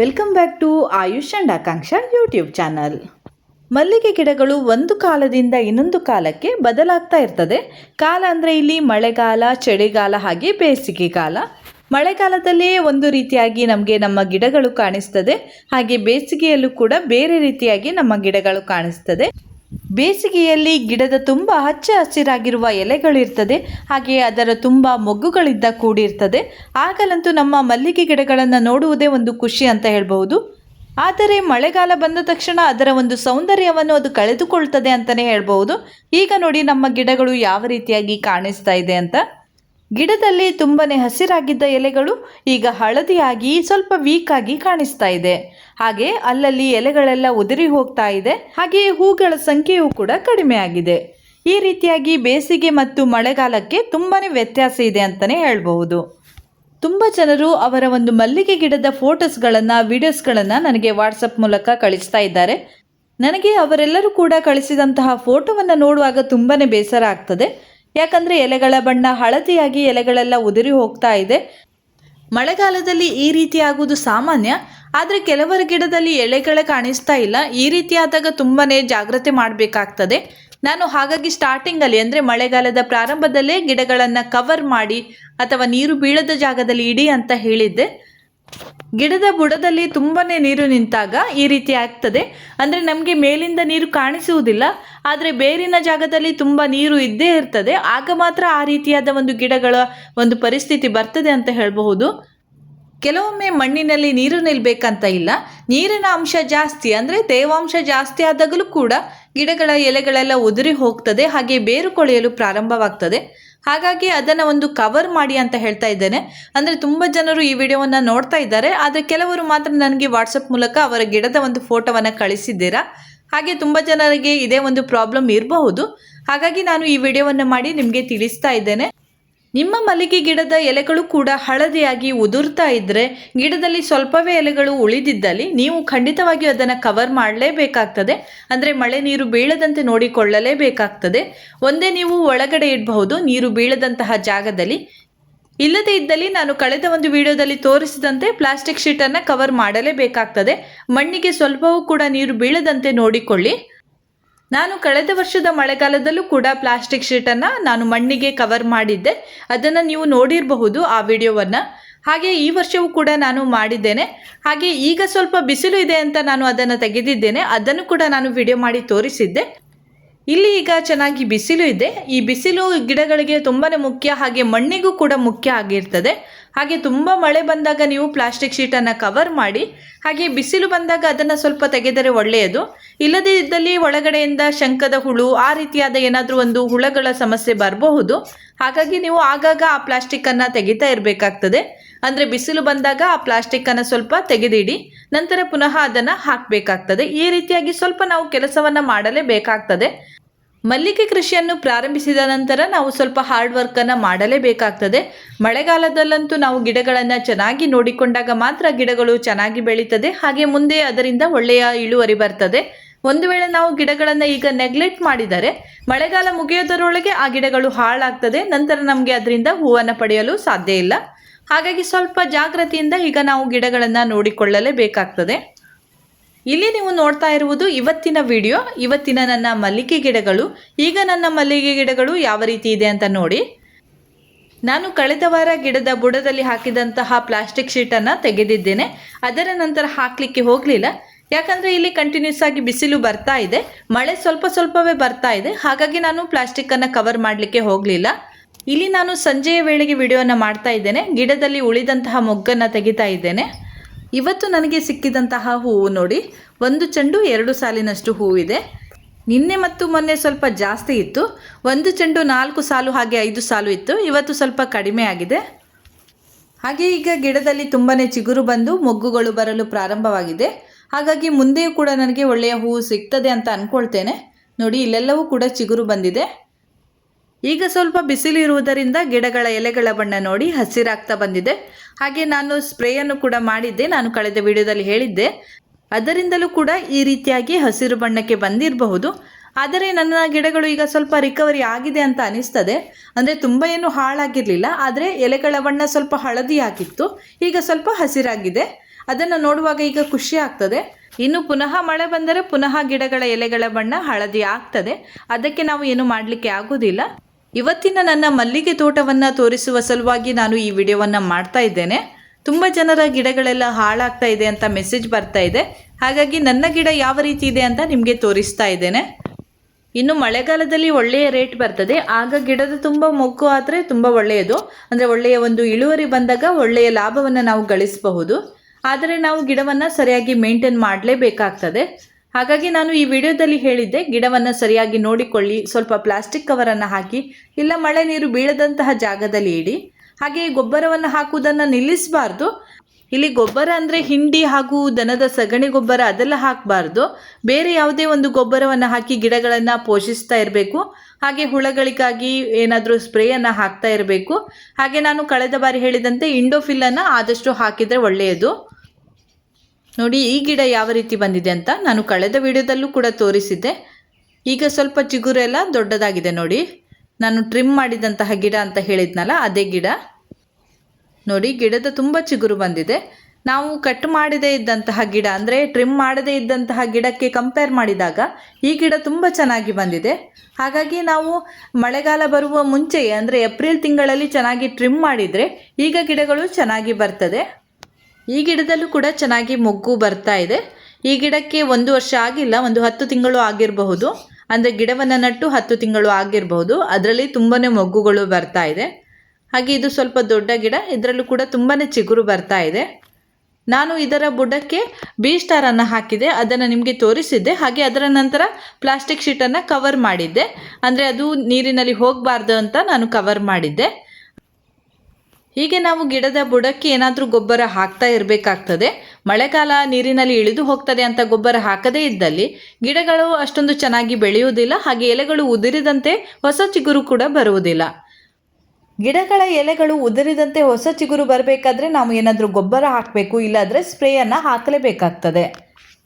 Welcome back to Ayush and Akanksha YouTube channel ಮಲ್ಲಿಗೆ ಗಿಡಗಳು ಒಂದು ಕಾಲದಿಂದ ಇನ್ನೊಂದು ಕಾಲಕ್ಕೆ ಬದಲಾಗ್ತಾ ಇರ್ತದೆ. ಕಾಲ ಅಂದರೆ ಇಲ್ಲಿ ಮಳೆಗಾಲ, ಚಳಿಗಾಲ ಹಾಗೆ ಬೇಸಿಗೆ ಕಾಲ. ಮಳೆಗಾಲದಲ್ಲೇ ಒಂದು ರೀತಿಯಾಗಿ ನಮಗೆ ನಮ್ಮ ಗಿಡಗಳು ಕಾಣಿಸ್ತದೆ. ಹಾಗೆ ಬೇಸಿಗೆಯಲ್ಲೂ ಕೂಡ ಬೇರೆ ರೀತಿಯಾಗಿ ನಮ್ಮ ಗಿಡಗಳು ಕಾಣಿಸ್ತದೆ. ಬೇಸಿಗೆಯಲ್ಲಿ ಗಿಡದ ತುಂಬ ಹಚ್ಚ ಹಸಿರಾಗಿರುವ ಎಲೆಗಳಿರ್ತದೆ, ಹಾಗೆ ಅದರ ತುಂಬ ಮೊಗ್ಗುಗಳಿಂದ ಕೂಡಿರ್ತದೆ. ಆಗಲಂತೂ ನಮ್ಮ ಮಲ್ಲಿಗೆ ಗಿಡಗಳನ್ನು ನೋಡುವುದೇ ಒಂದು ಖುಷಿ ಅಂತ ಹೇಳಬಹುದು. ಆದರೆ ಮಳೆಗಾಲ ಬಂದ ತಕ್ಷಣ ಅದರ ಒಂದು ಸೌಂದರ್ಯವನ್ನು ಅದು ಕಳೆದುಕೊಳ್ತದೆ ಅಂತಲೇ ಹೇಳ್ಬೋದು ಈಗ ನೋಡಿ ನಮ್ಮ ಗಿಡಗಳು ಯಾವ ರೀತಿಯಾಗಿ ಕಾಣಿಸ್ತಾ ಇದೆ ಅಂತ. ಗಿಡದಲ್ಲಿ ತುಂಬನೇ ಹಸಿರಾಗಿದ್ದ ಎಲೆಗಳು ಈಗ ಹಳದಿಯಾಗಿ, ಸ್ವಲ್ಪ ವೀಕ್ ಆಗಿ ಕಾಣಿಸ್ತಾ ಇದೆ. ಹಾಗೆ ಅಲ್ಲಲ್ಲಿ ಎಲೆಗಳೆಲ್ಲ ಉದುರಿ ಹೋಗ್ತಾ ಇದೆ. ಹಾಗೆ ಹೂಗಳ ಸಂಖ್ಯೆಯೂ ಕೂಡ ಕಡಿಮೆ ಆಗಿದೆ. ಈ ರೀತಿಯಾಗಿ ಬೇಸಿಗೆ ಮತ್ತು ಮಳೆಗಾಲಕ್ಕೆ ತುಂಬನೇ ವ್ಯತ್ಯಾಸ ಇದೆ ಅಂತಲೇ ಹೇಳಬಹುದು. ತುಂಬ ಜನರು ಅವರ ಒಂದು ಮಲ್ಲಿಗೆ ಗಿಡದ ಫೋಟೋಸ್ಗಳನ್ನು, ವಿಡಿಯೋಸ್ಗಳನ್ನು ನನಗೆ ವಾಟ್ಸಪ್ ಮೂಲಕ ಕಳಿಸ್ತಾ ಇದ್ದಾರೆ. ನನಗೆ ಅವರೆಲ್ಲರೂ ಕೂಡ ಕಳಿಸಿದಂತಹ ಫೋಟೋವನ್ನು ನೋಡುವಾಗ ತುಂಬಾ ಬೇಸರ ಆಗ್ತದೆ. ಯಾಕಂದರೆ ಎಲೆಗಳ ಬಣ್ಣ ಹಳದಿಯಾಗಿ ಎಲೆಗಳೆಲ್ಲ ಉದುರಿ ಹೋಗ್ತಾ ಇದೆ. ಮಳೆಗಾಲದಲ್ಲಿ ಈ ರೀತಿ ಆಗುವುದು ಸಾಮಾನ್ಯ, ಆದರೆ ಕೆಲವರ ಗಿಡದಲ್ಲಿ ಎಲೆಗಳೇ ಕಾಣಿಸ್ತಾ ಇಲ್ಲ. ಈ ರೀತಿ ಆದಾಗ ತುಂಬಾ ಜಾಗ್ರತೆ ಮಾಡಬೇಕಾಗ್ತದೆ. ನಾನು ಹಾಗಾಗಿ ಸ್ಟಾರ್ಟಿಂಗಲ್ಲಿ ಅಂದರೆ ಮಳೆಗಾಲದ ಪ್ರಾರಂಭದಲ್ಲೇ ಗಿಡಗಳನ್ನು ಕವರ್ ಮಾಡಿ ಅಥವಾ ನೀರು ಬೀಳದ ಜಾಗದಲ್ಲಿ ಇಡಿ ಅಂತ ಹೇಳಿದ್ದೆ. ಗಿಡದ ಬುಡದಲ್ಲಿ ತುಂಬನೇ ನೀರು ನಿಂತಾಗ ಈ ರೀತಿ ಆಗ್ತದೆ. ಅಂದರೆ ನಮಗೆ ಮೇಲಿಂದ ನೀರು ಕಾಣಿಸುವುದಿಲ್ಲ, ಆದರೆ ಬೇರಿನ ಜಾಗದಲ್ಲಿ ತುಂಬ ನೀರು ಇದ್ದೇ ಇರ್ತದೆ. ಆಗ ಮಾತ್ರ ಆ ರೀತಿಯಾದ ಒಂದು ಗಿಡಗಳ ಒಂದು ಪರಿಸ್ಥಿತಿ ಬರ್ತದೆ ಅಂತ ಹೇಳಬಹುದು. ಕೆಲವೊಮ್ಮೆ ಮಣ್ಣಿನಲ್ಲಿ ನೀರು ನಿಲ್ಬೇಕಂತ ಇಲ್ಲ. ನೀರಿನ ಅಂಶ ಜಾಸ್ತಿ ಅಂದರೆ ತೇವಾಂಶ ಜಾಸ್ತಿ ಆದಾಗಲೂ ಕೂಡ ಗಿಡಗಳ ಎಲೆಗಳೆಲ್ಲ ಉದುರಿ ಹೋಗ್ತದೆ, ಹಾಗೆ ಬೇರು ಕೊಳೆಯಲು ಪ್ರಾರಂಭವಾಗ್ತದೆ. ಹಾಗಾಗಿ ಅದನ್ನು ಒಂದು ಕವರ್ ಮಾಡಿ ಅಂತ ಹೇಳ್ತಾ ಇದ್ದೇನೆ. ಅಂದರೆ ತುಂಬ ಜನರು ಈ ವಿಡಿಯೋವನ್ನು ನೋಡ್ತಾ ಇದ್ದಾರೆ, ಆದರೆ ಕೆಲವರು ಮಾತ್ರ ನನಗೆ ವಾಟ್ಸಪ್ ಮೂಲಕ ಅವರ ಗಿಡದ ಒಂದು ಫೋಟೋವನ್ನು ಕಳಿಸಿದ್ದೀರಾ? ಹಾಗೆ ತುಂಬ ಜನರಿಗೆ ಇದೇ ಒಂದು ಪ್ರಾಬ್ಲಮ್ ಇರಬಹುದು. ಹಾಗಾಗಿ ನಾನು ಈ ವಿಡಿಯೋವನ್ನು ಮಾಡಿ ನಿಮಗೆ ತಿಳಿಸ್ತಾ ಇದ್ದೇನೆ. ನಿಮ್ಮ ಮಲ್ಲಿಗೆ ಗಿಡದ ಎಲೆಗಳು ಕೂಡ ಹಳದಿಯಾಗಿ ಉದುರ್ತಾ ಇದ್ದರೆ ಗಿಡದಲ್ಲಿ ಸ್ವಲ್ಪವೇ ಎಲೆಗಳು ಉಳಿದಿದ್ದಲ್ಲಿ ನೀವು ಖಂಡಿತವಾಗಿಯೂ ಅದನ್ನು ಕವರ್ ಮಾಡಲೇಬೇಕಾಗ್ತದೆ. ಅಂದರೆ ಮಳೆ ನೀರು ಬೀಳದಂತೆ ನೋಡಿಕೊಳ್ಳಲೇಬೇಕಾಗ್ತದೆ. ಒಂದೇ ನೀವು ಒಳಗಡೆ ಇಡಬಹುದು, ನೀರು ಬೀಳದಂತಹ ಜಾಗದಲ್ಲಿ. ಇಲ್ಲದೇ ಇದ್ದಲ್ಲಿ ನಾನು ಕಳೆದ ಒಂದು ವಿಡಿಯೋದಲ್ಲಿ ತೋರಿಸಿದಂತೆ ಪ್ಲಾಸ್ಟಿಕ್ ಶೀಟನ್ನು ಕವರ್ ಮಾಡಲೇಬೇಕಾಗ್ತದೆ. ಮಣ್ಣಿಗೆ ಸ್ವಲ್ಪವೂ ಕೂಡ ನೀರು ಬೀಳದಂತೆ ನೋಡಿಕೊಳ್ಳಿ. ನಾನು ಕಳೆದ ವರ್ಷದ ಮಳೆಗಾಲದಲ್ಲೂ ಕೂಡ ಪ್ಲಾಸ್ಟಿಕ್ ಶೀಟನ್ನು ನಾನು ಮಣ್ಣಿಗೆ ಕವರ್ ಮಾಡಿದ್ದೆ. ಅದನ್ನು ನೀವು ನೋಡಿರಬಹುದು ಆ ವಿಡಿಯೋವನ್ನು. ಹಾಗೆ ಈ ವರ್ಷವೂ ಕೂಡ ನಾನು ಮಾಡಿದ್ದೇನೆ. ಹಾಗೆ ಈಗ ಸ್ವಲ್ಪ ಬಿಸಿಲು ಇದೆ ಅಂತ ನಾನು ಅದನ್ನು ತೆಗೆದಿದ್ದೇನೆ. ಅದನ್ನು ಕೂಡ ನಾನು ವಿಡಿಯೋ ಮಾಡಿ ತೋರಿಸಿದ್ದೆ. ಇಲ್ಲಿ ಈಗ ಚೆನ್ನಾಗಿ ಬಿಸಿಲು ಇದೆ. ಈ ಬಿಸಿಲು ಗಿಡಗಳಿಗೆ ತುಂಬಾ ಮುಖ್ಯ, ಹಾಗೆ ಮಣ್ಣಿಗೂ ಕೂಡ ಮುಖ್ಯ ಆಗಿರ್ತದೆ. ಹಾಗೆ ತುಂಬ ಮಳೆ ಬಂದಾಗ ನೀವು ಪ್ಲಾಸ್ಟಿಕ್ ಶೀಟನ್ನು ಕವರ್ ಮಾಡಿ, ಹಾಗೆ ಬಿಸಿಲು ಬಂದಾಗ ಅದನ್ನು ಸ್ವಲ್ಪ ತೆಗೆದರೆ ಒಳ್ಳೆಯದು. ಇಲ್ಲದೇ ಇದ್ದಲ್ಲಿ ಒಳಗಡೆಯಿಂದ ಶಂಕದ ಹುಳು, ಆ ರೀತಿಯಾದ ಏನಾದರೂ ಒಂದು ಹುಳಗಳ ಸಮಸ್ಯೆ ಬರಬಹುದು. ಹಾಗಾಗಿ ನೀವು ಆಗಾಗ ಆ ಪ್ಲಾಸ್ಟಿಕ್ಕನ್ನು ತೆಗಿತಾ ಇರಬೇಕಾಗ್ತದೆ. ಅಂದರೆ ಬಿಸಿಲು ಬಂದಾಗ ಆ ಪ್ಲಾಸ್ಟಿಕ್ಕನ್ನು ಸ್ವಲ್ಪ ತೆಗೆದಿಡಿ, ನಂತರ ಪುನಃ ಅದನ್ನು ಹಾಕಬೇಕಾಗ್ತದೆ. ಈ ರೀತಿಯಾಗಿ ಸ್ವಲ್ಪ ನಾವು ಕೆಲಸವನ್ನು ಮಾಡಲೇಬೇಕಾಗ್ತದೆ. ಮಲ್ಲಿಗೆ ಕೃಷಿಯನ್ನು ಪ್ರಾರಂಭಿಸಿದ ನಂತರ ನಾವು ಸ್ವಲ್ಪ ಹಾರ್ಡ್ ವರ್ಕನ್ನು ಮಾಡಲೇಬೇಕಾಗ್ತದೆ. ಮಳೆಗಾಲದಲ್ಲಂತೂ ನಾವು ಗಿಡಗಳನ್ನು ಚೆನ್ನಾಗಿ ನೋಡಿಕೊಂಡಾಗ ಮಾತ್ರ ಗಿಡಗಳು ಚೆನ್ನಾಗಿ ಬೆಳೀತದೆ. ಹಾಗೆ ಮುಂದೆ ಅದರಿಂದ ಒಳ್ಳೆಯ ಇಳುವರಿ ಬರ್ತದೆ. ಒಂದು ವೇಳೆ ನಾವು ಗಿಡಗಳನ್ನು ಈಗ ನೆಗ್ಲೆಕ್ಟ್ ಮಾಡಿದರೆ, ಮಳೆಗಾಲ ಮುಗಿಯೋದರೊಳಗೆ ಆ ಗಿಡಗಳು ಹಾಳಾಗ್ತದೆ. ನಂತರ ನಮಗೆ ಅದರಿಂದ ಹೂವನ್ನು ಪಡೆಯಲು ಸಾಧ್ಯ ಇಲ್ಲ. ಹಾಗಾಗಿ ಸ್ವಲ್ಪ ಜಾಗ್ರತೆಯಿಂದ ಈಗ ನಾವು ಗಿಡಗಳನ್ನು ನೋಡಿಕೊಳ್ಳಲೇಬೇಕಾಗ್ತದೆ. ಇಲ್ಲಿ ನೀವು ನೋಡ್ತಾ ಇರುವುದು ಇವತ್ತಿನ ವಿಡಿಯೋ, ಇವತ್ತಿನ ನನ್ನ ಮಲ್ಲಿಗೆ ಗಿಡಗಳು. ಈಗ ನನ್ನ ಮಲ್ಲಿಗೆ ಗಿಡಗಳು ಯಾವ ರೀತಿ ಇದೆ ಅಂತ ನೋಡಿ. ನಾನು ಕಳೆದ ವಾರ ಗಿಡದ ಬುಡದಲ್ಲಿ ಹಾಕಿದಂತಹ ಪ್ಲಾಸ್ಟಿಕ್ ಶೀಟನ್ನು ತೆಗೆದಿದ್ದೇನೆ. ಅದರ ನಂತರ ಹಾಕಲಿಕ್ಕೆ ಹೋಗಲಿಲ್ಲ. ಯಾಕಂದರೆ ಇಲ್ಲಿ ಕಂಟಿನ್ಯೂಸ್ ಆಗಿ ಬಿಸಿಲು ಬರ್ತಾ ಇದೆ. ಮಳೆ ಸ್ವಲ್ಪ ಸ್ವಲ್ಪವೇ ಬರ್ತಾ ಇದೆ. ಹಾಗಾಗಿ ನಾನು ಪ್ಲಾಸ್ಟಿಕ್ಕನ್ನು ಕವರ್ ಮಾಡಲಿಕ್ಕೆ ಹೋಗಲಿಲ್ಲ. ಇಲ್ಲಿ ನಾನು ಸಂಜೆಯ ವೇಳೆಗೆ ವಿಡಿಯೋನ ಮಾಡ್ತಾ ಇದ್ದೇನೆ. ಗಿಡದಲ್ಲಿ ಉಳಿದಂತಹ ಮೊಗ್ಗನ್ನು ತೆಗಿತಾ ಇದ್ದೇನೆ. ಇವತ್ತು ನನಗೆ ಸಿಕ್ಕಿದಂತಹ ಹೂವು ನೋಡಿ, ಒಂದು ಚೆಂಡು ಎರಡು ಸಾಲಿನಷ್ಟು ಹೂವಿದೆ ನಿನ್ನೆ ಮತ್ತು ಮೊನ್ನೆ ಸ್ವಲ್ಪ ಜಾಸ್ತಿ ಇತ್ತು. ಒಂದು ಚೆಂಡು ನಾಲ್ಕು ಸಾಲು ಹಾಗೆ ಐದು ಸಾಲು ಇತ್ತು. ಇವತ್ತು ಸ್ವಲ್ಪ ಕಡಿಮೆ ಆಗಿದೆ. ಹಾಗೆ ಈಗ ಗಿಡದಲ್ಲಿ ತುಂಬಾ ಚಿಗುರು ಬಂದು ಮೊಗ್ಗುಗಳು ಬರಲು ಪ್ರಾರಂಭವಾಗಿದೆ. ಹಾಗಾಗಿ ಮುಂದೆಯೂ ಕೂಡ ನನಗೆ ಒಳ್ಳೆಯ ಹೂವು ಸಿಗ್ತದೆ ಅಂತ ಅಂದ್ಕೊಳ್ತೇನೆ ನೋಡಿ, ಇಲ್ಲೆಲ್ಲವೂ ಕೂಡ ಚಿಗುರು ಬಂದಿದೆ. ಈಗ ಸ್ವಲ್ಪ ಬಿಸಿಲು ಇರುವುದರಿಂದ ಗಿಡಗಳ ಎಲೆಗಳ ಬಣ್ಣ ನೋಡಿ ಹಸಿರಾಗ್ತಾ ಬಂದಿದೆ. ಹಾಗೆ ನಾನು ಸ್ಪ್ರೇಯನ್ನು ಕೂಡ ಮಾಡಿದ್ದೆ. ನಾನು ಕಳೆದ ವಿಡಿಯೋದಲ್ಲಿ ಹೇಳಿದ್ದೆ. ಅದರಿಂದಲೂ ಕೂಡ ಈ ರೀತಿಯಾಗಿ ಹಸಿರು ಬಣ್ಣಕ್ಕೆ ಬಂದಿರಬಹುದು. ಆದರೆ ನನ್ನ ಗಿಡಗಳು ಈಗ ಸ್ವಲ್ಪ ರಿಕವರಿ ಆಗಿದೆ ಅಂತ ಅನಿಸ್ತದೆ. ಅಂದರೆ ತುಂಬ ಏನು ಹಾಳಾಗಿರಲಿಲ್ಲ. ಆದರೆ ಎಲೆಗಳ ಬಣ್ಣ ಸ್ವಲ್ಪ ಹಳದಿ ಆಗಿತ್ತು ಈಗ ಸ್ವಲ್ಪ ಹಸಿರಾಗಿದೆ. ಅದನ್ನು ನೋಡುವಾಗ ಈಗ ಖುಷಿ ಆಗ್ತದೆ. ಇನ್ನು ಪುನಃ ಮಳೆ ಬಂದರೆ ಪುನಃ ಗಿಡಗಳ ಎಲೆಗಳ ಬಣ್ಣ ಹಳದಿ ಆಗ್ತದೆ. ಅದಕ್ಕೆ ನಾವು ಏನು ಮಾಡಲಿಕ್ಕೆ ಆಗೋದಿಲ್ಲ. ಇವತ್ತಿನ ನನ್ನ ಮಲ್ಲಿಗೆ ತೋಟವನ್ನು ತೋರಿಸುವ ಸಲುವಾಗಿ ನಾನು ಈ ವಿಡಿಯೋವನ್ನು ಮಾಡ್ತಾ ಇದ್ದೇನೆ. ತುಂಬ ಜನರ ಗಿಡಗಳೆಲ್ಲ ಹಾಳಾಗ್ತಾ ಇದೆ ಅಂತ ಮೆಸೇಜ್ ಬರ್ತಾ ಇದೆ. ಹಾಗಾಗಿ ನನ್ನ ಗಿಡ ಯಾವ ರೀತಿ ಇದೆ ಅಂತ ನಿಮಗೆ ತೋರಿಸ್ತಾ ಇದ್ದೇನೆ. ಇನ್ನು ಮಳೆಗಾಲದಲ್ಲಿ ಒಳ್ಳೆಯ ರೇಟ್ ಬರ್ತದೆ. ಆಗ ಗಿಡದ ತುಂಬ ಮೊಗ್ಗು ಆದರೆ ತುಂಬ ಒಳ್ಳೆಯದು. ಅಂದರೆ ಒಳ್ಳೆಯ ಒಂದು ಇಳುವರಿ ಬಂದಾಗ ಒಳ್ಳೆಯ ಲಾಭವನ್ನು ನಾವು ಗಳಿಸಬಹುದು. ಆದರೆ ನಾವು ಗಿಡವನ್ನು ಸರಿಯಾಗಿ ಮೇಂಟೈನ್ ಮಾಡಲೇಬೇಕಾಗ್ತದೆ. ಹಾಗಾಗಿ ನಾನು ಈ ವಿಡಿಯೋದಲ್ಲಿ ಹೇಳಿದ್ದೆ, ಗಿಡವನ್ನು ಸರಿಯಾಗಿ ನೋಡಿಕೊಳ್ಳಿ, ಸ್ವಲ್ಪ ಪ್ಲಾಸ್ಟಿಕ್ ಕವರನ್ನು ಹಾಕಿ, ಇಲ್ಲ ಮಳೆ ನೀರು ಬೀಳದಂತಹ ಜಾಗದಲ್ಲಿ ಇಡಿ. ಹಾಗೆ ಗೊಬ್ಬರವನ್ನು ಹಾಕುವುದನ್ನು ನಿಲ್ಲಿಸಬಾರ್ದು. ಇಲ್ಲಿ ಗೊಬ್ಬರ ಅಂದರೆ ಹಿಂಡಿ ಹಾಗೂ ದನದ ಸಗಣಿ ಗೊಬ್ಬರ ಅದೆಲ್ಲ ಹಾಕಬಾರ್ದು. ಬೇರೆ ಯಾವುದೇ ಒಂದು ಗೊಬ್ಬರವನ್ನು ಹಾಕಿ ಗಿಡಗಳನ್ನು ಪೋಷಿಸ್ತಾ ಇರಬೇಕು. ಹಾಗೆ ಹುಳಗಳಿಗಾಗಿ ಏನಾದರೂ ಸ್ಪ್ರೇಯನ್ನು ಹಾಕ್ತಾ ಇರಬೇಕು. ಹಾಗೆ ನಾನು ಕಳೆದ ಬಾರಿ ಹೇಳಿದಂತೆ ಇಂಡೋಫಿಲ್ಲನ್ನು ಆದಷ್ಟು ಹಾಕಿದರೆ ಒಳ್ಳೆಯದು. ನೋಡಿ, ಈ ಗಿಡ ಯಾವ ರೀತಿ ಬಂದಿದೆ ಅಂತ ನಾನು ಕಳೆದ ವಿಡಿಯೋದಲ್ಲೂ ಕೂಡ ತೋರಿಸಿದ್ದೆ. ಈಗ ಸ್ವಲ್ಪ ಚಿಗುರೆಲ್ಲ ದೊಡ್ಡದಾಗಿದೆ ನೋಡಿ. ನಾನು ಟ್ರಿಮ್ ಮಾಡಿದಂತಹ ಗಿಡ ಅಂತ ಹೇಳಿದ್ನಲ್ಲ, ಅದೇ ಗಿಡ. ನೋಡಿ, ಗಿಡದ ತುಂಬ ಚಿಗುರು ಬಂದಿದೆ. ನಾವು ಕಟ್ ಮಾಡದೇ ಇದ್ದಂತಹ ಗಿಡ, ಅಂದರೆ ಟ್ರಿಮ್ ಮಾಡದೇ ಇದ್ದಂತಹ ಗಿಡಕ್ಕೆ ಕಂಪೇರ್ ಮಾಡಿದಾಗ ಈ ಗಿಡ ತುಂಬ ಚೆನ್ನಾಗಿ ಬಂದಿದೆ. ಹಾಗಾಗಿ ನಾವು ಮಳೆಗಾಲ ಬರುವ ಮುಂಚೆಯೇ, ಅಂದರೆ ಏಪ್ರಿಲ್ ತಿಂಗಳಲ್ಲಿ ಚೆನ್ನಾಗಿ ಟ್ರಿಮ್ ಮಾಡಿದರೆ ಈಗ ಗಿಡಗಳು ಚೆನ್ನಾಗಿ ಬರ್ತದೆ. ಈ ಗಿಡದಲ್ಲೂ ಕೂಡ ಚೆನ್ನಾಗಿ ಮೊಗ್ಗು ಬರ್ತಾ ಇದೆ. ಈ ಗಿಡಕ್ಕೆ ಒಂದು ವರ್ಷ ಆಗಿಲ್ಲ, ಒಂದು ಹತ್ತು ತಿಂಗಳು ಆಗಿರಬಹುದು. ಅಂದರೆ ಗಿಡವನ್ನು ನಟ್ಟು ಹತ್ತು ತಿಂಗಳು ಆಗಿರಬಹುದು. ಅದರಲ್ಲಿ ತುಂಬಾ ಮೊಗ್ಗುಗಳು ಬರ್ತಾ ಇದೆ. ಹಾಗೆ ಇದು ಸ್ವಲ್ಪ ದೊಡ್ಡ ಗಿಡ, ಇದರಲ್ಲೂ ಕೂಡ ತುಂಬಾ ಚಿಗುರು ಬರ್ತಾ ಇದೆ. ನಾನು ಇದರ ಬುಡಕ್ಕೆ ಬಿ ಸ್ಟಾರನ್ನು ಹಾಕಿದೆ, ಅದನ್ನು ನಿಮಗೆ ತೋರಿಸಿದ್ದೆ. ಹಾಗೆ ಅದರ ನಂತರ ಪ್ಲಾಸ್ಟಿಕ್ ಶೀಟನ್ನು ಕವರ್ ಮಾಡಿದ್ದೆ. ಅಂದರೆ ಅದು ನೀರಿನಲ್ಲಿ ಹೋಗಬಾರ್ದು ಅಂತ ನಾನು ಕವರ್ ಮಾಡಿದ್ದೆ. ಹೀಗೆ ನಾವು ಗಿಡದ ಬುಡಕ್ಕೆ ಏನಾದರೂ ಗೊಬ್ಬರ ಹಾಕ್ತಾ ಇರಬೇಕಾಗ್ತದೆ. ಮಳೆಗಾಲ ನೀರಿನಲ್ಲಿ ಇಳಿದು ಹೋಗ್ತದೆ ಅಂತ ಗೊಬ್ಬರ ಹಾಕದೇ ಇದ್ದಲ್ಲಿ ಗಿಡಗಳು ಅಷ್ಟೊಂದು ಚೆನ್ನಾಗಿ ಬೆಳೆಯುವುದಿಲ್ಲ, ಹಾಗೆ ಎಲೆಗಳು ಉದುರಿದಂತೆ ಹೊಸ ಚಿಗುರು ಕೂಡ ಬರುವುದಿಲ್ಲ. ಗಿಡಗಳ ಎಲೆಗಳು ಉದುರಿದಂತೆ ಹೊಸ ಚಿಗುರು ಬರಬೇಕಾದ್ರೆ ನಾವು ಏನಾದರೂ ಗೊಬ್ಬರ ಹಾಕಬೇಕು, ಇಲ್ಲಾಂದರೆ ಸ್ಪ್ರೇಯನ್ನು ಹಾಕಲೇಬೇಕಾಗ್ತದೆ.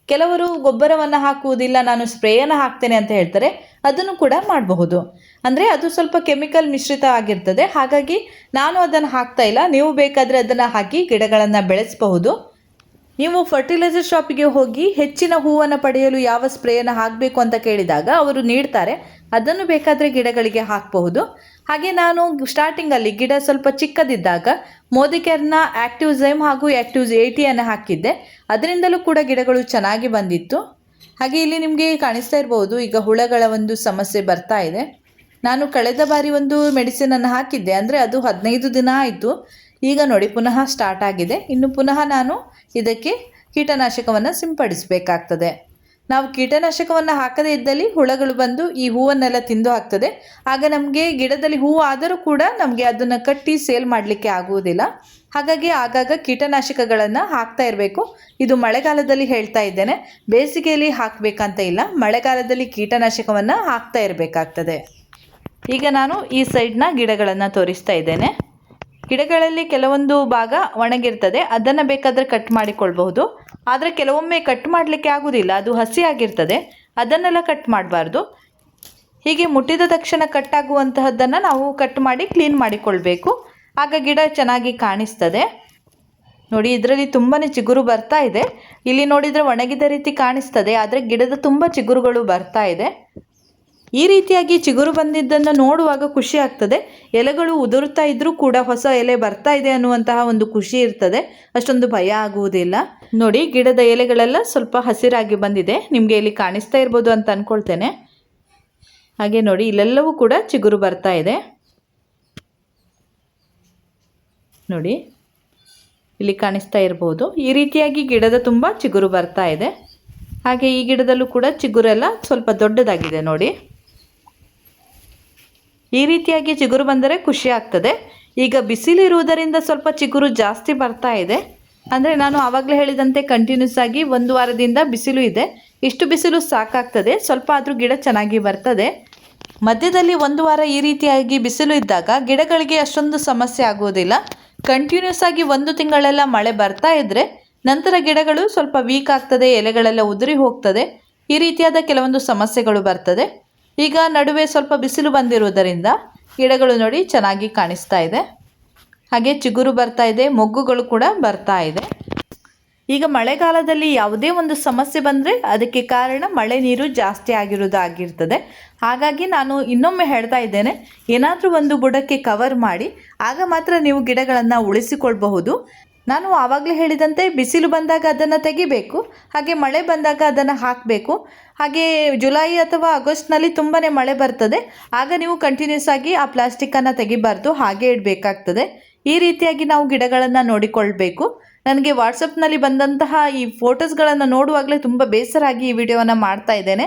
ಕೆಲವರು ಗೊಬ್ಬರವನ್ನು ಹಾಕುವುದಿಲ್ಲ, ನಾನು ಸ್ಪ್ರೇಯನ್ನು ಹಾಕ್ತೇನೆ ಅಂತ ಹೇಳ್ತಾರೆ, ಅದನ್ನು ಕೂಡ ಮಾಡಬಹುದು. ಅಂದರೆ ಅದು ಸ್ವಲ್ಪ ಕೆಮಿಕಲ್ ಮಿಶ್ರಿತ ಆಗಿರ್ತದೆ. ಹಾಗಾಗಿ ನಾನು ಅದನ್ನು ಹಾಕ್ತಾ ಇಲ್ಲ. ನೀವು ಬೇಕಾದರೆ ಅದನ್ನು ಹಾಕಿ ಗಿಡಗಳನ್ನು ಬೆಳೆಸಬಹುದು. ನೀವು ಫರ್ಟಿಲೈಸರ್ ಶಾಪಿಗೆ ಹೋಗಿ ಹೆಚ್ಚಿನ ಹೂವನ್ನು ಪಡೆಯಲು ಯಾವ ಸ್ಪ್ರೇಯನ್ನು ಹಾಕಬೇಕು ಅಂತ ಕೇಳಿದಾಗ ಅವರು ನೀಡ್ತಾರೆ. ಅದನ್ನು ಬೇಕಾದರೆ ಗಿಡಗಳಿಗೆ ಹಾಕಬಹುದು. ಹಾಗೆ ನಾನು ಸ್ಟಾರ್ಟಿಂಗಲ್ಲಿ ಗಿಡ ಸ್ವಲ್ಪ ಚಿಕ್ಕದಿದ್ದಾಗ ಮೋದಿಕೆರ್ನ ಆ್ಯಕ್ಟಿವ್ ಝೈಮ್ ಹಾಗೂ ಆ್ಯಕ್ಟಿವ್ ಏಟಿಯನ್ನು ಹಾಕಿದ್ದೆ. ಅದರಿಂದಲೂ ಕೂಡ ಗಿಡಗಳು ಚೆನ್ನಾಗಿ ಬಂದಿತ್ತು. ಹಾಗೆ ಇಲ್ಲಿ ನಿಮಗೆ ಕಾಣಿಸ್ತಾ ಇರ್ಬೋದು, ಈಗ ಹುಳಗಳ ಒಂದು ಸಮಸ್ಯೆ ಬರ್ತಾ ಇದೆ. ನಾನು ಕಳೆದ ಬಾರಿ ಒಂದು ಮೆಡಿಸಿನನ್ನು ಹಾಕಿದ್ದೆ. ಅಂದರೆ ಅದು ಹದಿನೈದು ದಿನ ಆಯಿತು. ಈಗ ನೋಡಿ ಪುನಃ ಸ್ಟಾರ್ಟ್ ಆಗಿದೆ. ಇನ್ನು ಪುನಃ ನಾನು ಇದಕ್ಕೆ ಕೀಟನಾಶಕವನ್ನು ಸಿಂಪಡಿಸಬೇಕಾಗ್ತದೆ. ನಾವು ಕೀಟನಾಶಕವನ್ನು ಹಾಕದೇ ಇದ್ದಲ್ಲಿ ಹುಳಗಳು ಬಂದು ಈ ಹೂವನ್ನೆಲ್ಲ ತಿಂದು ಹಾಕ್ತದೆ. ಆಗ ನಮಗೆ ಗಿಡದಲ್ಲಿ ಹೂವು ಆದರೂ ಕೂಡ ನಮಗೆ ಅದನ್ನು ಕಟ್ಟಿ ಸೇಲ್ ಮಾಡಲಿಕ್ಕೆ ಆಗುವುದಿಲ್ಲ. ಹಾಗಾಗಿ ಆಗಾಗ ಕೀಟನಾಶಕಗಳನ್ನು ಹಾಕ್ತಾ ಇರಬೇಕು. ಇದು ಮಳೆಗಾಲದಲ್ಲಿ ಹೇಳ್ತಾ ಇದ್ದೇನೆ. ಬೇಸಿಗೆಯಲ್ಲಿ ಹಾಕಬೇಕಂತ ಇಲ್ಲ. ಮಳೆಗಾಲದಲ್ಲಿ ಕೀಟನಾಶಕವನ್ನು ಹಾಕ್ತಾ ಇರಬೇಕಾಗ್ತದೆ. ಈಗ ನಾನು ಈ ಸೈಡ್ನ ಗಿಡಗಳನ್ನು ತೋರಿಸ್ತಾ ಇದ್ದೇನೆ. ಗಿಡಗಳಲ್ಲಿ ಕೆಲವೊಂದು ಭಾಗ ಒಣಗಿರ್ತದೆ. ಅದನ್ನು ಬೇಕಾದರೆ ಕಟ್ ಮಾಡಿಕೊಳ್ಬಹುದು. ಆದರೆ ಕೆಲವೊಮ್ಮೆ ಕಟ್ ಮಾಡಲಿಕ್ಕೆ ಆಗೋದಿಲ್ಲ. ಅದು ಹಸಿಯಾಗಿರ್ತದೆ. ಅದನ್ನೆಲ್ಲ ಕಟ್ ಮಾಡಬಾರ್ದು. ಹೀಗೆ ಮುಟ್ಟಿದ ತಕ್ಷಣ ಕಟ್ ಕಟ್ಟಾಗುವಂತಹದ್ದನ್ನು ನಾವು ಕಟ್ ಮಾಡಿ ಕ್ಲೀನ್ ಮಾಡಿಕೊಳ್ಬೇಕು. ಆಗ ಗಿಡ ಚೆನ್ನಾಗಿ ಕಾಣಿಸ್ತದೆ. ನೋಡಿ, ಇದರಲ್ಲಿ ತುಂಬಾ ಚಿಗುರು ಬರ್ತಾ ಇದೆ. ಇಲ್ಲಿ ನೋಡಿದರೆ ಒಣಗಿದ ರೀತಿ ಕಾಣಿಸ್ತದೆ. ಆದರೆ ಗಿಡದ ತುಂಬ ಚಿಗುರುಗಳು ಬರ್ತಾ ಇದೆ. ಈ ರೀತಿಯಾಗಿ ಚಿಗುರು ಬಂದಿದ್ದನ್ನು ನೋಡುವಾಗ ಖುಷಿ ಆಗ್ತದೆ. ಎಲೆಗಳು ಉದುರ್ತಾ ಇದ್ರೂ ಕೂಡ ಹೊಸ ಎಲೆ ಬರ್ತಾ ಇದೆ ಅನ್ನುವಂತಹ ಒಂದು ಖುಷಿ ಇರ್ತದೆ. ಅಷ್ಟೊಂದು ಭಯ ಆಗುವುದಿಲ್ಲ. ನೋಡಿ, ಗಿಡದ ಎಲೆಗಳೆಲ್ಲ ಸ್ವಲ್ಪ ಹಸಿರಾಗಿ ಬಂದಿದೆ. ನಿಮಗೆ ಇಲ್ಲಿ ಕಾಣಿಸ್ತಾ ಇರ್ಬೋದು ಅಂತ ಅಂದ್ಕೊಳ್ತೇನೆ ಹಾಗೆ ನೋಡಿ, ಇಲ್ಲೆಲ್ಲವೂ ಕೂಡ ಚಿಗುರು ಬರ್ತಾ ಇದೆ. ನೋಡಿ, ಇಲ್ಲಿ ಕಾಣಿಸ್ತಾ ಇರ್ಬೋದು. ಈ ರೀತಿಯಾಗಿ ಗಿಡದ ತುಂಬ ಚಿಗುರು ಬರ್ತಾ ಇದೆ. ಹಾಗೆ ಈ ಗಿಡದಲ್ಲೂ ಕೂಡ ಚಿಗುರೆಲ್ಲ ಸ್ವಲ್ಪ ದೊಡ್ಡದಾಗಿದೆ ನೋಡಿ. ಈ ರೀತಿಯಾಗಿ ಚಿಗುರು ಬಂದರೆ ಖುಷಿ ಆಗ್ತದೆ. ಈಗ ಬಿಸಿಲಿರುವುದರಿಂದ ಸ್ವಲ್ಪ ಚಿಗುರು ಜಾಸ್ತಿ ಬರ್ತಾ ಇದೆ. ಅಂದರೆ ನಾನು ಆವಾಗಲೇ ಹೇಳಿದಂತೆ ಕಂಟಿನ್ಯೂಸ್ ಆಗಿ ಒಂದು ವಾರದಿಂದ ಬಿಸಿಲು ಇದೆ. ಇಷ್ಟು ಬಿಸಿಲು ಸಾಕಾಗ್ತದೆ. ಸ್ವಲ್ಪ ಆದರೂ ಗಿಡ ಚೆನ್ನಾಗಿ ಬರ್ತದೆ. ಮಧ್ಯದಲ್ಲಿ ಒಂದು ವಾರ ಈ ರೀತಿಯಾಗಿ ಬಿಸಿಲು ಇದ್ದಾಗ ಗಿಡಗಳಿಗೆ ಅಷ್ಟೊಂದು ಸಮಸ್ಯೆ ಆಗುವುದಿಲ್ಲ. ಕಂಟಿನ್ಯೂಸ್ ಆಗಿ ಒಂದು ತಿಂಗಳೆಲ್ಲ ಮಳೆ ಬರ್ತಾ ಇದ್ದರೆ ನಂತರ ಗಿಡಗಳು ಸ್ವಲ್ಪ ವೀಕ್ ಆಗ್ತದೆ, ಎಲೆಗಳೆಲ್ಲ ಉದುರಿ ಹೋಗ್ತದೆ. ಈ ರೀತಿಯಾದ ಕೆಲವೊಂದು ಸಮಸ್ಯೆಗಳು ಬರ್ತದೆ. ಈಗ ನಡುವೆ ಸ್ವಲ್ಪ ಬಿಸಿಲು ಬಂದಿರುವುದರಿಂದ ಗಿಡಗಳು ನೋಡಿ ಚೆನ್ನಾಗಿ ಕಾಣಿಸ್ತಾ ಇದೆ. ಹಾಗೆ ಚಿಗುರು ಬರ್ತಾ ಇದೆ, ಮೊಗ್ಗುಗಳು ಕೂಡ ಬರ್ತಾ ಇದೆ. ಈಗ ಮಳೆಗಾಲದಲ್ಲಿ ಯಾವುದೇ ಒಂದು ಸಮಸ್ಯೆ ಬಂದರೆ ಅದಕ್ಕೆ ಕಾರಣ ಮಳೆ ನೀರು ಜಾಸ್ತಿ ಆಗಿರೋದಾಗಿರ್ತದೆ ಹಾಗಾಗಿ ನಾನು ಇನ್ನೊಮ್ಮೆ ಹೇಳ್ತಾ ಇದ್ದೇನೆ, ಏನಾದರೂ ಒಂದು ಬುಡಕ್ಕೆ ಕವರ್ ಮಾಡಿ, ಆಗ ಮಾತ್ರ ನೀವು ಗಿಡಗಳನ್ನು ಉಳಿಸಿಕೊಳ್ಬಹುದು. ನಾನು ಆವಾಗಲೇ ಹೇಳಿದಂತೆ ಬಿಸಿಲು ಬಂದಾಗ ಅದನ್ನು ತೆಗಿಬೇಕು, ಹಾಗೆ ಮಳೆ ಬಂದಾಗ ಅದನ್ನು ಹಾಕಬೇಕು. ಹಾಗೆ ಜುಲೈ ಅಥವಾ ಆಗಸ್ಟ್ನಲ್ಲಿ ತುಂಬಾ ಮಳೆ ಬರ್ತದೆ. ಆಗ ನೀವು ಕಂಟಿನ್ಯೂಸ್ ಆಗಿ ಆ ಪ್ಲಾಸ್ಟಿಕ್ಕನ್ನು ತೆಗಿಬಾರ್ದು, ಹಾಗೆ ಇಡಬೇಕಾಗ್ತದೆ. ಈ ರೀತಿಯಾಗಿ ನಾವು ಗಿಡಗಳನ್ನು ನೋಡಿಕೊಳ್ಬೇಕು. ನನಗೆ ವಾಟ್ಸಪ್ನಲ್ಲಿ ಬಂದಂತಹ ಈ ಫೋಟೋಸ್ಗಳನ್ನು ನೋಡುವಾಗಲೇ ತುಂಬ ಬೇಸರಾಗಿ ಈ ವಿಡಿಯೋವನ್ನು ಮಾಡ್ತಾ ಇದ್ದೇನೆ.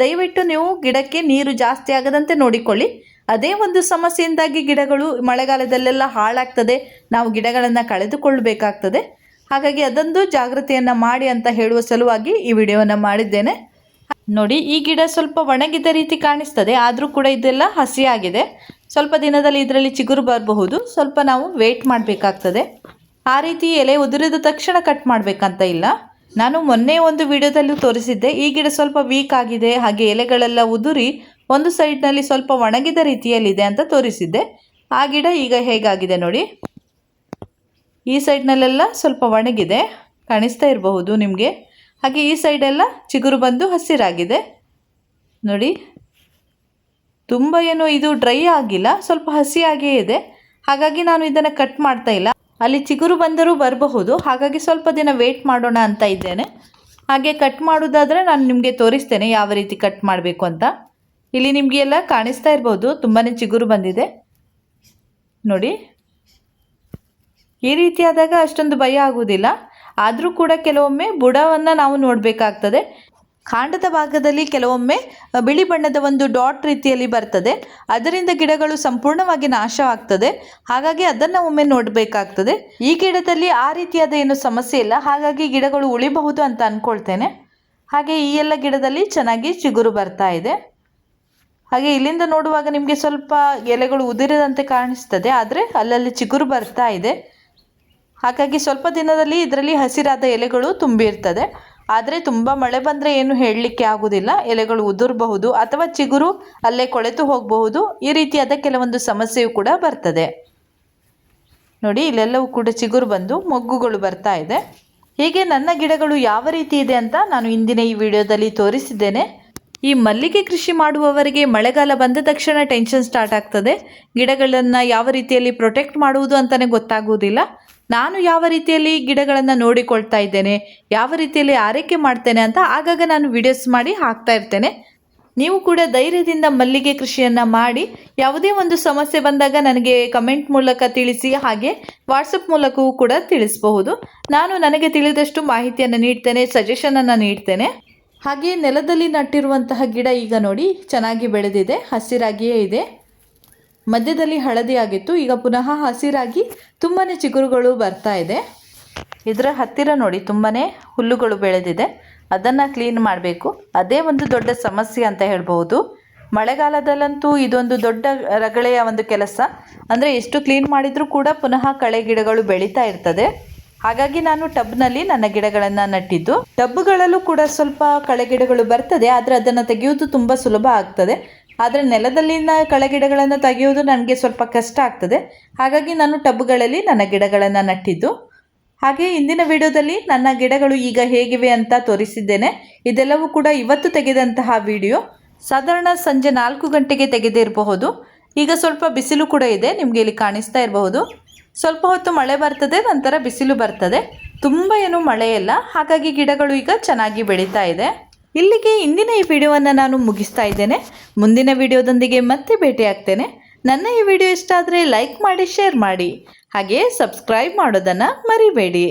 ದಯವಿಟ್ಟು ನೀವು ಗಿಡಕ್ಕೆ ನೀರು ಜಾಸ್ತಿ ಆಗದಂತೆ ನೋಡಿಕೊಳ್ಳಿ. ಅದೇ ಒಂದು ಸಮಸ್ಯೆಯಿಂದಾಗಿ ಗಿಡಗಳು ಮಳೆಗಾಲದಲ್ಲೆಲ್ಲ ಹಾಳಾಗ್ತದೆ, ನಾವು ಗಿಡಗಳನ್ನು ಕಳೆದುಕೊಳ್ಳಬೇಕಾಗ್ತದೆ. ಹಾಗಾಗಿ ಅದೊಂದು ಜಾಗೃತಿಯನ್ನು ಮಾಡಿ ಅಂತ ಹೇಳುವ ಸಲುವಾಗಿ ಈ ವಿಡಿಯೋವನ್ನು ಮಾಡಿದ್ದೇನೆ. ನೋಡಿ, ಈ ಗಿಡ ಸ್ವಲ್ಪ ಒಣಗಿದ ರೀತಿ ಕಾಣಿಸ್ತದೆ, ಆದರೂ ಕೂಡ ಇದೆಲ್ಲ ಹಸಿಯಾಗಿದೆ. ಸ್ವಲ್ಪ ದಿನದಲ್ಲಿ ಇದರಲ್ಲಿ ಚಿಗುರು ಬರಬಹುದು, ಸ್ವಲ್ಪ ನಾವು ವೇಟ್ ಮಾಡಬೇಕಾಗ್ತದೆ. ಆ ರೀತಿ ಎಲೆ ಉದುರಿದ ತಕ್ಷಣ ಕಟ್ ಮಾಡಬೇಕಂತ ಇಲ್ಲ. ನಾನು ಮೊನ್ನೆ ಒಂದು ವಿಡಿಯೋದಲ್ಲೂ ತೋರಿಸಿದ್ದೆ, ಈ ಗಿಡ ಸ್ವಲ್ಪ ವೀಕ್ ಆಗಿದೆ, ಹಾಗೆ ಎಲೆಗಳೆಲ್ಲ ಉದುರಿ ಒಂದು ಸೈಡ್ನಲ್ಲಿ ಸ್ವಲ್ಪ ಒಣಗಿದ ರೀತಿಯಲ್ಲಿದೆ ಅಂತ ತೋರಿಸಿದ್ದೆ. ಆ ಗಿಡ ಈಗ ಹೇಗಾಗಿದೆ ನೋಡಿ? ಈ ಸೈಡ್ನಲ್ಲೆಲ್ಲ ಸ್ವಲ್ಪ ಒಣಗಿದೆ, ಕಾಣಿಸ್ತಾ ಇರಬಹುದು ನಿಮಗೆ. ಹಾಗೆ ಈ ಸೈಡೆಲ್ಲ ಚಿಗುರು ಬಂದು ಹಸಿರಾಗಿದೆ. ನೋಡಿ, ತುಂಬ ಏನು ಇದು ಡ್ರೈ ಆಗಿಲ್ಲ, ಸ್ವಲ್ಪ ಹಸಿಯಾಗೇ ಇದೆ. ಹಾಗಾಗಿ ನಾನು ಇದನ್ನು ಕಟ್ ಮಾಡ್ತಾ ಇಲ್ಲ. ಅಲ್ಲಿ ಚಿಗುರು ಬಂದರೂ ಬರಬಹುದು, ಹಾಗಾಗಿ ಸ್ವಲ್ಪ ದಿನ ವೇಟ್ ಮಾಡೋಣ ಅಂತ ಇದ್ದೇನೆ. ಹಾಗೆ ಕಟ್ ಮಾಡೋದಾದರೆ ನಾನು ನಿಮಗೆ ತೋರಿಸ್ತೇನೆ ಯಾವ ರೀತಿ ಕಟ್ ಮಾಡಬೇಕು ಅಂತ. ಇಲ್ಲಿ ನಿಮಗೆ ಎಲ್ಲ ಕಾಣಿಸ್ತಾ ಇರ್ಬೋದು ತುಂಬಾ ಚಿಗುರು ಬಂದಿದೆ. ನೋಡಿ. ಈ ರೀತಿಯಾದಾಗ ಅಷ್ಟೊಂದು ಭಯ ಆಗುವುದಿಲ್ಲ. ಆದರೂ ಕೂಡ ಕೆಲವೊಮ್ಮೆ ಬುಡವನ್ನು ನಾವು ನೋಡಬೇಕಾಗ್ತದೆ. ಕಾಂಡದ ಭಾಗದಲ್ಲಿ ಕೆಲವೊಮ್ಮೆ ಬಿಳಿ ಬಣ್ಣದ ಒಂದು ಡಾಟ್ ರೀತಿಯಲ್ಲಿ ಬರ್ತದೆ. ಅದರಿಂದ ಗಿಡಗಳು ಸಂಪೂರ್ಣವಾಗಿ ನಾಶವಾಗ್ತದೆ. ಹಾಗಾಗಿ ಅದನ್ನು ಒಮ್ಮೆ ನೋಡಬೇಕಾಗ್ತದೆ. ಈ ಗಿಡದಲ್ಲಿ ಆ ರೀತಿಯಾದ ಏನು ಸಮಸ್ಯೆ ಇಲ್ಲ. ಹಾಗಾಗಿ ಗಿಡಗಳು ಉಳಿಬಹುದು ಅಂತ ಅಂದ್ಕೊಳ್ತೇನೆ ಹಾಗೆ ಈ ಎಲ್ಲ ಗಿಡದಲ್ಲಿ ಚೆನ್ನಾಗಿ ಚಿಗುರು ಬರ್ತಾ ಇದೆ. ಹಾಗೆ ಇಲ್ಲಿಂದ ನೋಡುವಾಗ ನಿಮಗೆ ಸ್ವಲ್ಪ ಎಲೆಗಳು ಉದುರಿದಂತೆ ಕಾಣಿಸ್ತದೆ, ಆದರೆ ಅಲ್ಲಲ್ಲಿ ಚಿಗುರು ಬರ್ತಾ ಇದೆ. ಹಾಗಾಗಿ ಸ್ವಲ್ಪ ದಿನದಲ್ಲಿ ಇದರಲ್ಲಿ ಹಸಿರಾದ ಎಲೆಗಳು ತುಂಬಿರ್ತದೆ. ಆದರೆ ತುಂಬ ಮಳೆ ಬಂದರೆ ಏನು ಹೇಳಲಿಕ್ಕೆ ಆಗುವುದಿಲ್ಲ ಎಲೆಗಳು ಉದುರಬಹುದು ಅಥವಾ ಚಿಗುರು ಅಲ್ಲೇ ಕೊಳೆತು ಹೋಗಬಹುದು. ಈ ರೀತಿಯಾದ ಕೆಲವೊಂದು ಸಮಸ್ಯೆಯು ಕೂಡ ಬರ್ತದೆ. ನೋಡಿ, ಇಲ್ಲೆಲ್ಲವೂ ಕೂಡ ಚಿಗುರು ಬಂದು ಮೊಗ್ಗುಗಳು ಬರ್ತಾ ಇದೆ. ಹೀಗೆ ನನ್ನ ಗಿಡಗಳು ಯಾವ ರೀತಿ ಇದೆ ಅಂತ ನಾನು ಇಂದಿನ ಈ ವಿಡಿಯೋದಲ್ಲಿ ತೋರಿಸಿದ್ದೇನೆ. ಈ ಮಲ್ಲಿಗೆ ಕೃಷಿ ಮಾಡುವವರಿಗೆ ಮಳೆಗಾಲ ಬಂದ ತಕ್ಷಣ ಟೆನ್ಷನ್ ಸ್ಟಾರ್ಟ್ ಆಗ್ತದೆ. ಗಿಡಗಳನ್ನು ಯಾವ ರೀತಿಯಲ್ಲಿ ಪ್ರೊಟೆಕ್ಟ್ ಮಾಡುವುದು ಅಂತಲೇ ಗೊತ್ತಾಗುವುದಿಲ್ಲ. ನಾನು ಯಾವ ರೀತಿಯಲ್ಲಿ ಗಿಡಗಳನ್ನು ನೋಡಿಕೊಳ್ತಾ ಇದ್ದೇನೆ, ಯಾವ ರೀತಿಯಲ್ಲಿ ಆರೈಕೆ ಮಾಡ್ತೇನೆ ಅಂತ ಆಗಾಗ ನಾನು ವಿಡಿಯೋಸ್ ಮಾಡಿ ಹಾಕ್ತಾ ಇರ್ತೇನೆ. ನೀವು ಕೂಡ ಧೈರ್ಯದಿಂದ ಮಲ್ಲಿಗೆ ಕೃಷಿಯನ್ನು ಮಾಡಿ, ಯಾವುದೇ ಒಂದು ಸಮಸ್ಯೆ ಬಂದಾಗ ನನಗೆ ಕಮೆಂಟ್ ಮೂಲಕ ತಿಳಿಸಿ, ಹಾಗೆ ವಾಟ್ಸಪ್ ಮೂಲಕವೂ ಕೂಡ ತಿಳಿಸಬಹುದು. ನಾನು ನನಗೆ ತಿಳಿದಷ್ಟು ಮಾಹಿತಿಯನ್ನು ನೀಡ್ತೇನೆ ಸಜೆಷನನ್ನು ನೀಡ್ತೇನೆ. ಹಾಗೆ ನೆಲದಲ್ಲಿ ನಟ್ಟಿರುವಂತಹ ಗಿಡ ಈಗ ನೋಡಿ ಚೆನ್ನಾಗಿ ಬೆಳೆದಿದೆ, ಹಸಿರಾಗಿಯೇ ಇದೆ. ಮಧ್ಯದಲ್ಲಿ ಹಳದಿ ಆಗಿತ್ತು, ಈಗ ಪುನಃ ಹಸಿರಾಗಿ ತುಂಬಾ ಚಿಗುರುಗಳು ಬರ್ತಾ ಇದೆ. ಇದರ ಹತ್ತಿರ ನೋಡಿ ತುಂಬಾ ಹುಲ್ಲುಗಳು ಬೆಳೆದಿದೆ. ಅದನ್ನು ಕ್ಲೀನ್ ಮಾಡಬೇಕು. ಅದೇ ಒಂದು ದೊಡ್ಡ ಸಮಸ್ಯೆ ಅಂತ ಹೇಳ್ಬೋದು ಮಳೆಗಾಲದಲ್ಲಂತೂ ಇದೊಂದು ದೊಡ್ಡ ರಗಳೆಯ ಒಂದು ಕೆಲಸ. ಅಂದರೆ ಎಷ್ಟು ಕ್ಲೀನ್ ಮಾಡಿದರೂ ಕೂಡ ಪುನಃ ಕಳೆ ಗಿಡಗಳು ಬೆಳೀತಾ ಇರ್ತದೆ. ಹಾಗಾಗಿ ನಾನು ಟಬ್ನಲ್ಲಿ ನನ್ನ ಗಿಡಗಳನ್ನು ನಟ್ಟಿದ್ದು. ಟಬ್ಗಳಲ್ಲೂ ಕೂಡ ಸ್ವಲ್ಪ ಕಳೆ ಗಿಡಗಳು ಬರ್ತದೆ, ಆದರೆ ಅದನ್ನು ತೆಗೆಯುವುದು ತುಂಬ ಸುಲಭ ಆಗ್ತದೆ. ಆದರೆ ನೆಲದಲ್ಲಿನ ಕಳೆ ಗಿಡಗಳನ್ನು ತೆಗೆಯುವುದು ನನಗೆ ಸ್ವಲ್ಪ ಕಷ್ಟ ಆಗ್ತದೆ. ಹಾಗಾಗಿ ನಾನು ಟಬ್ಗಳಲ್ಲಿ ನನ್ನ ಗಿಡಗಳನ್ನು ನಟ್ಟಿದ್ದು. ಹಾಗೆ ಇಂದಿನ ವಿಡಿಯೋದಲ್ಲಿ ನನ್ನ ಗಿಡಗಳು ಈಗ ಹೇಗಿವೆ ಅಂತ ತೋರಿಸಿದ್ದೇನೆ. ಇದೆಲ್ಲವೂ ಕೂಡ ಇವತ್ತು ತೆಗೆದಂತಹ ವಿಡಿಯೋ. ಸಾಧಾರಣ ಸಂಜೆ ನಾಲ್ಕು ಗಂಟೆಗೆ ತೆಗೆದಿರಬಹುದು. ಈಗ ಸ್ವಲ್ಪ ಬಿಸಿಲು ಕೂಡ ಇದೆ, ನಿಮಗೆ ಇಲ್ಲಿ ಕಾಣಿಸ್ತಾ ಇರಬಹುದು. ಸ್ವಲ್ಪ ಹೊತ್ತು ಮಳೆ ಬರ್ತದೆ, ನಂತರ ಬಿಸಿಲು ಬರ್ತದೆ. ತುಂಬ ಏನು ಮಳೆ ಇಲ್ಲ. ಹಾಗಾಗಿ ಗಿಡಗಳು ಈಗ ಚೆನ್ನಾಗಿ ಬೆಳೀತಾ ಇದೆ. ಇಲ್ಲಿಗೆ ಇಂದಿನ ಈ ವಿಡಿಯೋವನ್ನು ನಾನು ಮುಗಿಸ್ತಾ ಇದ್ದೇನೆ. ಮುಂದಿನ ವಿಡಿಯೋದೊಂದಿಗೆ ಮತ್ತೆ ಭೇಟಿಯಾಗ್ತೇನೆ. ನನ್ನ ಈ ವಿಡಿಯೋ ಇಷ್ಟ ಆದರೆ ಲೈಕ್ ಮಾಡಿ, ಶೇರ್ ಮಾಡಿ. ಹಾಗೆಯೇ ಸಬ್ಸ್ಕ್ರೈಬ್ ಮಾಡೋದನ್ನು ಮರಿಬೇಡಿ.